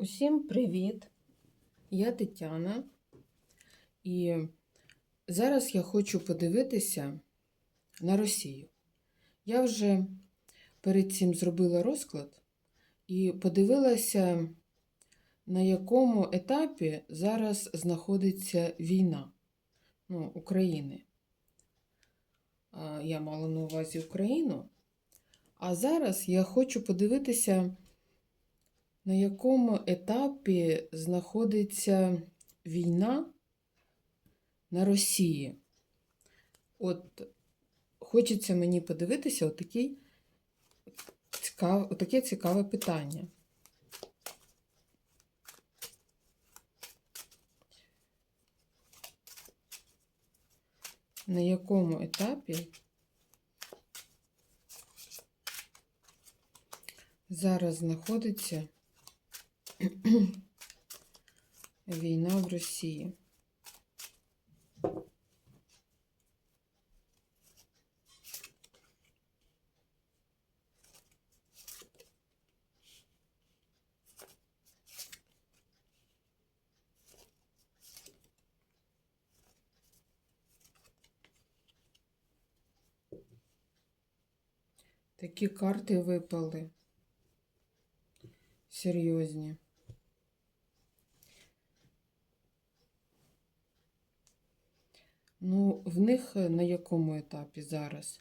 Усім привіт! Я Тетяна, і зараз я хочу подивитися на Росію. Я вже перед цим зробила розклад і подивилася, на якому етапі зараз знаходиться війна ну, України. Я мала на увазі Україну. А зараз я хочу подивитися, на якому етапі знаходиться війна на Росії. От хочеться мені подивитися отакий цікав, отаке цікаве питання. На якому етапі зараз знаходиться війна в Росії? Такі карти випали. Серйозні. Ну, в них е, на якому етапі зараз?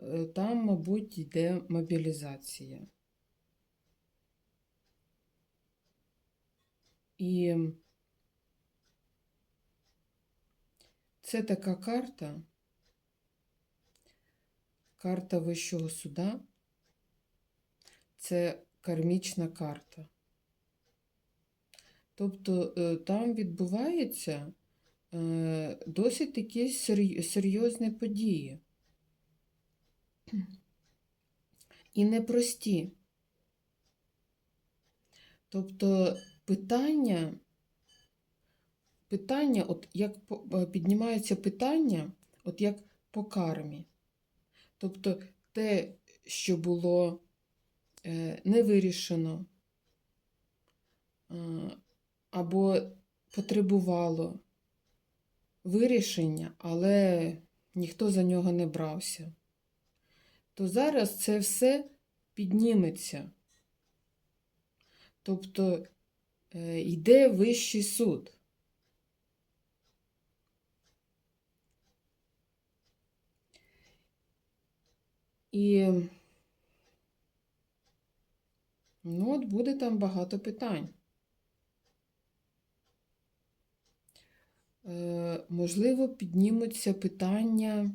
Е, Там, мабуть, йде мобілізація. І це така карта, карта Вищого суда, це кармічна карта. Тобто е, там відбуваються е, досить такі серйозні події. І непрості. Тобто питання, питання, от як е, піднімаються питання, от як по кармі. Тобто те, що було е, не вирішено, е, або потребувало вирішення, але ніхто за нього не брався, то зараз це все підніметься. Тобто е, йде вищий суд. І ну, от буде там багато питань. Можливо, піднімуться питання,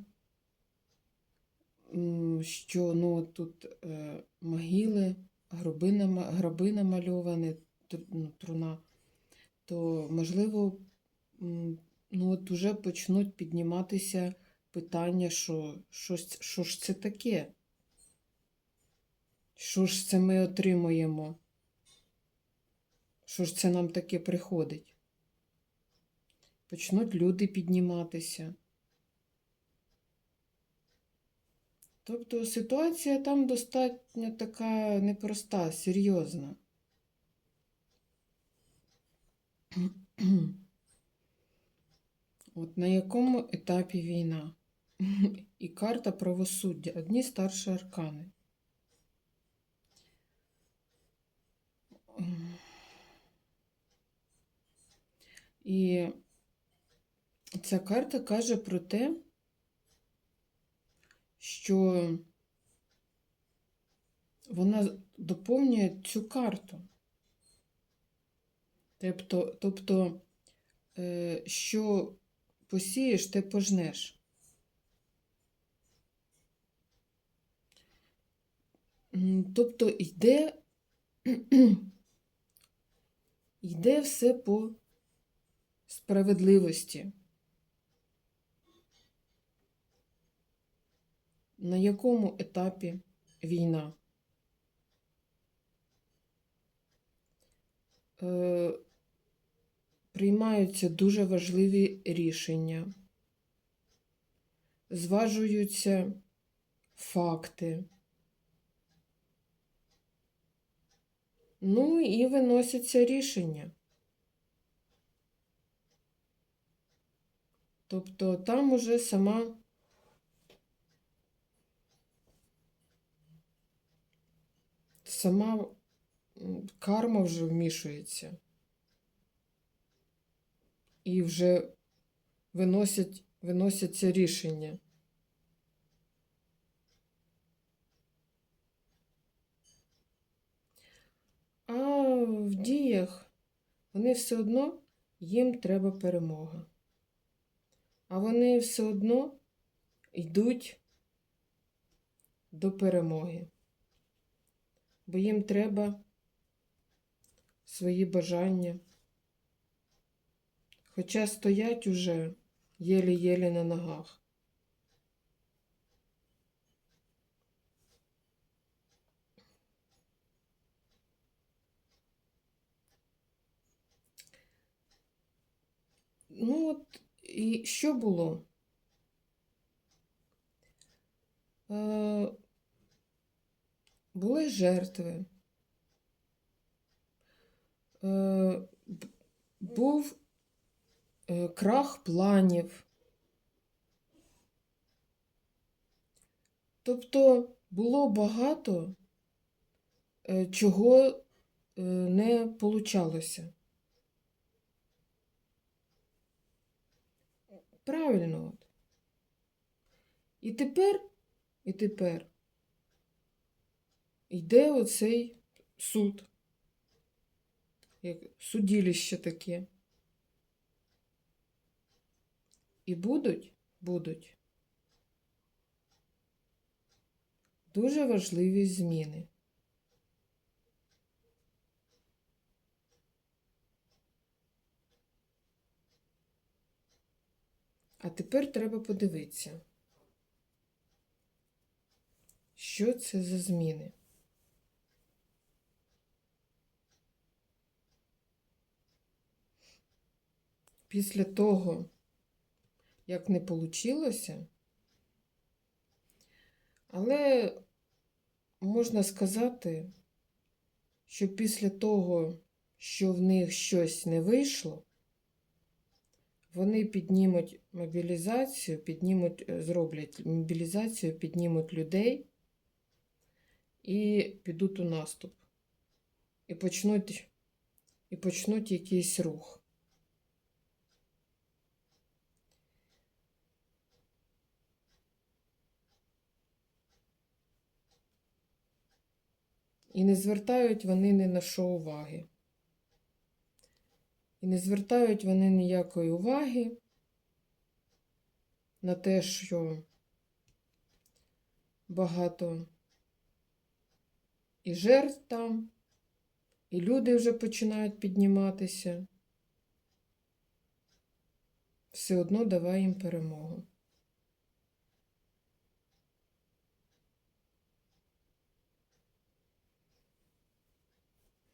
що ну, тут е, могили, гроби, гроби намальовані, ну, труна, то, можливо, ну, от уже почнуть підніматися питання, що, що, що ж це таке? Що ж це ми отримуємо? Що ж це нам таке приходить? Почнуть люди підніматися. Тобто ситуація там достатньо така непроста, серйозна. От на якому етапі війна? І карта правосуддя. Одні старші аркани. І ця карта каже про те, що вона доповнює цю карту. Тобто, тобто е, що посієш, те пожнеш. Тобто йде, йде все по справедливості. На якому етапі війна? Е, приймаються дуже важливі рішення, зважуються факти. Ну і виносяться рішення. Тобто там уже сама сама карма вже вмішується. І вже виносять, виносяться рішення. А в діях вони все одно їм треба перемога. А вони все одно йдуть до перемоги. Бо їм треба свої бажання. Хоча стоять уже єлі-єлі на ногах. Ну от і що було? Е, були жертви. Е, був е, крах планів. Тобто було багато е, чого не получалося. Правильно. От. І тепер, і тепер йде оцей суд, як судилище таке. І будуть, будуть дуже важливі зміни. А тепер треба подивитися, що це за зміни. Після того, як не получилося, але можна сказати, що після того, що в них щось не вийшло, вони піднімуть мобілізацію, піднімуть, е, зроблять мобілізацію, піднімуть людей і підуть у наступ. І почнуть, і почнуть якийсь рух. І не звертають вони ні на що уваги. І не звертають вони ніякої уваги на те, що багато і жертв там, і люди вже починають підніматися. Все одно давай їм перемогу.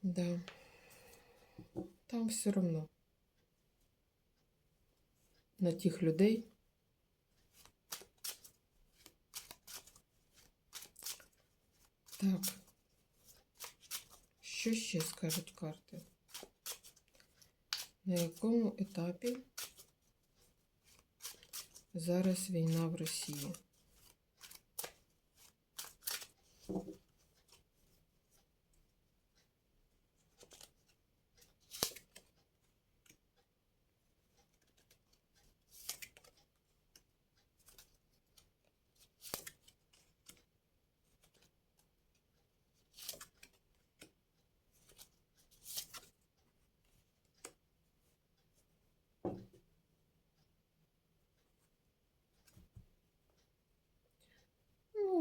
Да. Там все одно. На тих людей. Так. Що ще скажуть карти? На якому етапі зараз війна в Росії?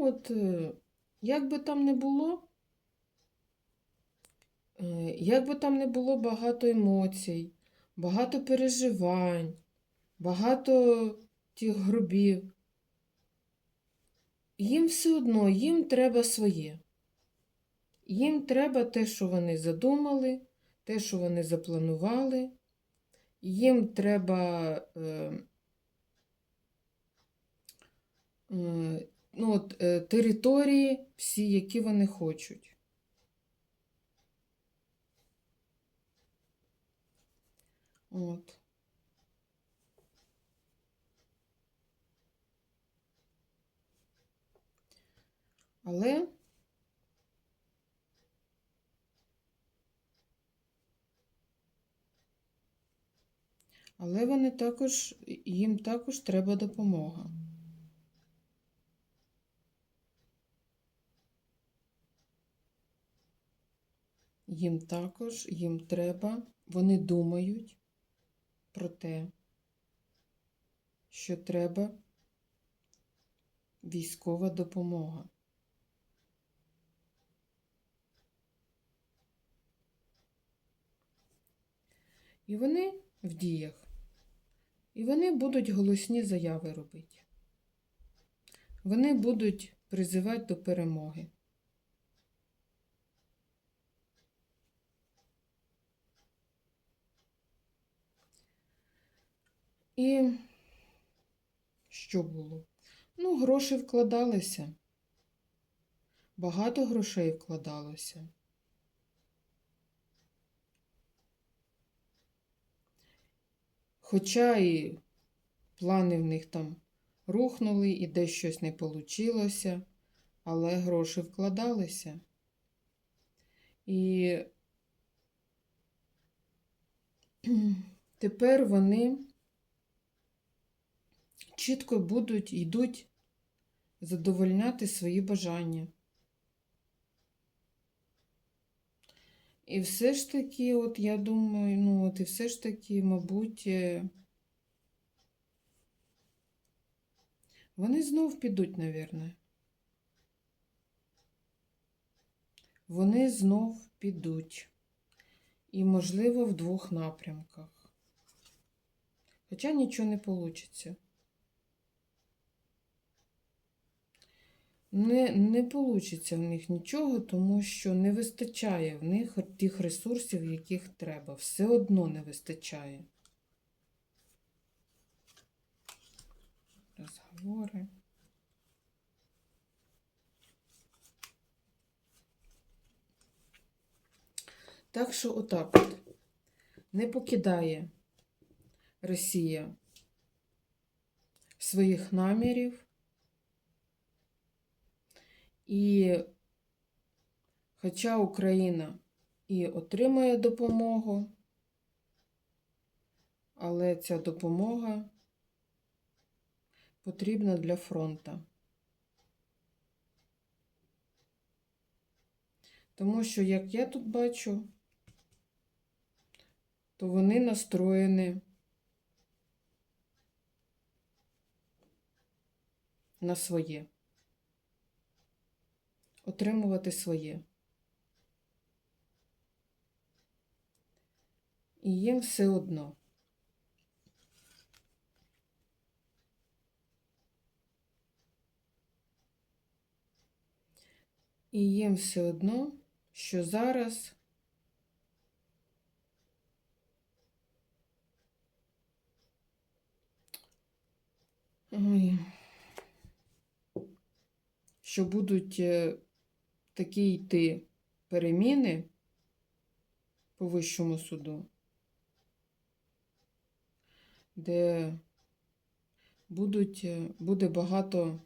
Ну, от, е, як би там не було, е, як би там не було багато емоцій, багато переживань, багато тих грубів, їм все одно, їм треба своє. Їм треба те, що вони задумали, те, що вони запланували. Їм треба е, е, ну, от, е, території, всі, які вони хочуть. От. Але але вони також, їм також треба допомога. Їм також, їм треба, вони думають про те, що треба військова допомога. І вони в діях. І вони будуть голосні заяви робити. Вони будуть призивати до перемоги. І що було? Ну, гроші вкладалися. Багато грошей вкладалося. Хоча і плани в них там рухнули, і десь щось не получилося, але гроші вкладалися. І тепер вони чітко будуть йдуть задовольняти свої бажання. І все ж таки, от я думаю, ну от і все ж таки, мабуть, е, вони знов підуть, навірно. Вони знов підуть. І, можливо, в двох напрямках. Хоча нічого не вийде. Не, не вийде в них нічого, тому що не вистачає в них тих ресурсів, яких треба. Все одно не вистачає. Розговори. Так що отак от не покидає Росія своїх намірів. І хоча Україна і отримує допомогу, але ця допомога потрібна для фронта. Тому що, як я тут бачу, то вони настроєні на своє отримувати своє. І їм все одно. І їм все одно, що зараз що будуть е, такі йти переміни по Вищому суду, де будуть, е, буде багато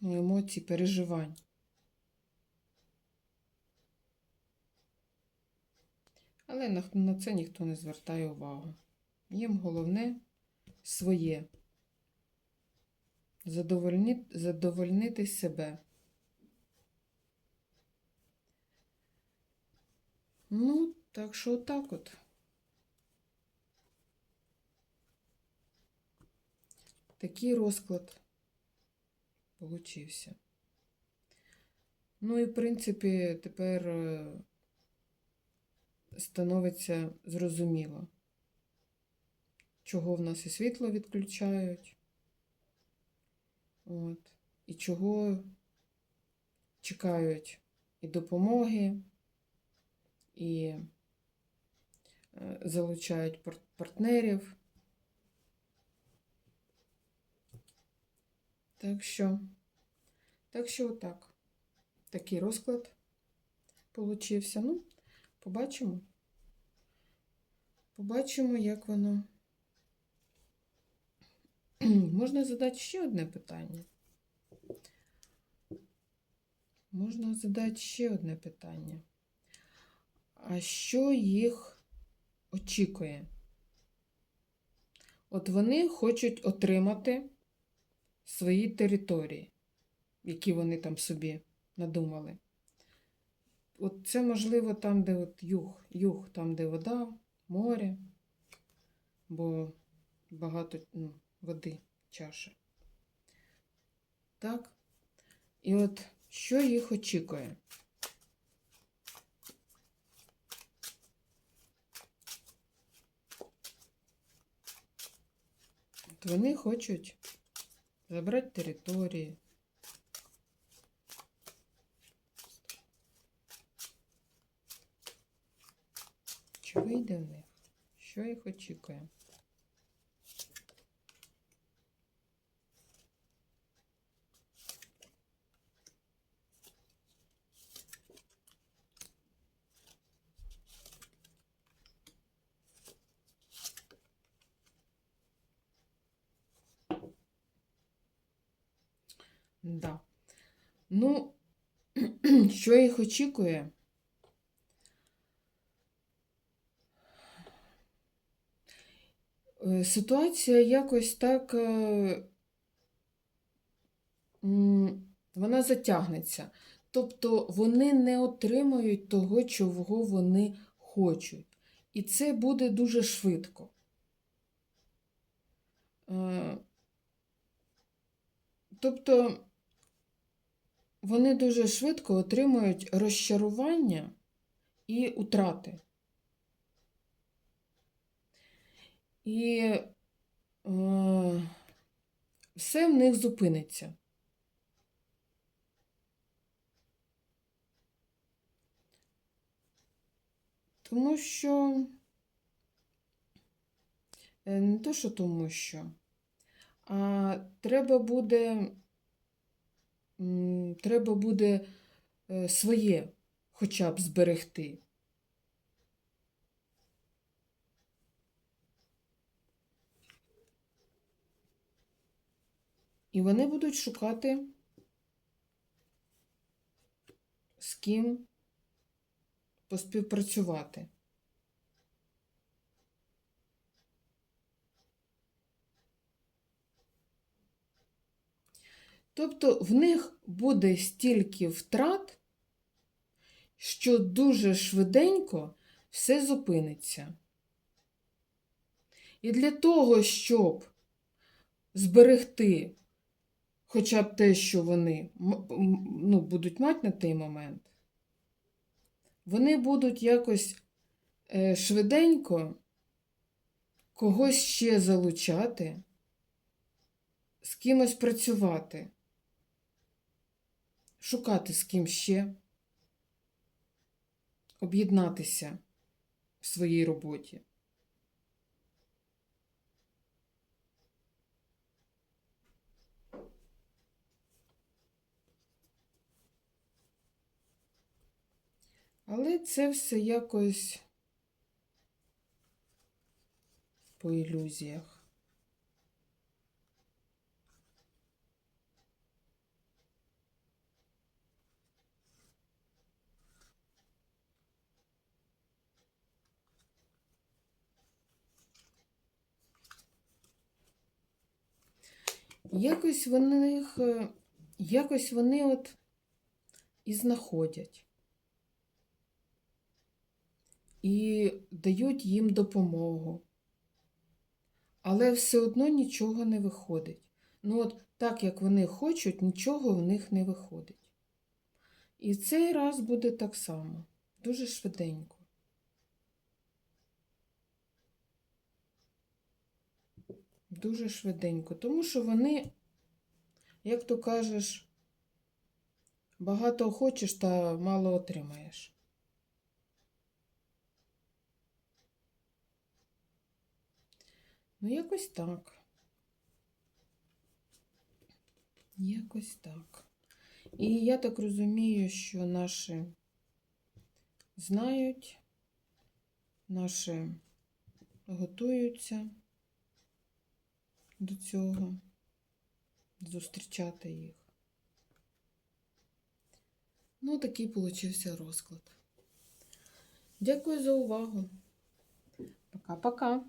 ну, емоцій, переживань. Але на, на це ніхто не звертає увагу. Їм головне своє задовольнити, задовольнити себе. Ну, так що отак от. Такий розклад получився. Ну і, в принципі, тепер е, становиться зрозуміло, чого в нас і світло відключають. От. І чого чекають і допомоги, і е, залучають партнерів. Так що, так що отак. Такий розклад получився. Ну, побачимо. Побачимо, як воно. Можна задати ще одне питання. Можна задати ще одне питання. А що їх очікує? От вони хочуть отримати свої території, які вони там собі надумали. От це можливо там, де от юг, юг, там, де вода, море, бо багато ну, води, чаші. Так? І от що їх очікує? От вони хочуть забрати території. Чи вийде в них? Що їх очікує? Да. Ну, що їх очікує? Е, Ситуація якось так, е, вона затягнеться. Тобто вони не отримають того, чого вони хочуть. І це буде дуже швидко. Е, Тобто вони дуже швидко отримують розчарування і утрати. І е, все в них зупиниться. Тому що е, не то, що тому що, а треба буде, треба буде е, своє хоча б зберегти. І вони будуть шукати, з ким поспівпрацювати. Тобто в них буде стільки втрат, що дуже швиденько все зупиниться. І для того, щоб зберегти хоча б те, що вони ну, будуть мати на той момент, вони будуть якось е, швиденько когось ще залучати, з кимось працювати, шукати з ким ще, об'єднатися в своїй роботі. Але це все якось по ілюзіях. Якось вони їх, е, якось вони от і знаходять. і дають їм допомогу. Але все одно нічого не виходить. Ну, от так як вони хочуть, нічого в них не виходить. І цей раз буде так само, дуже швиденько. Дуже швиденько, тому що вони, як то кажеш, багато хочеш та мало отримаєш. Ну, якось так. Якось так. І я так розумію, що наші знають, наші готуються до цього, зустрічати їх. Ну, такий получився розклад. Дякую за увагу. Пока-пока.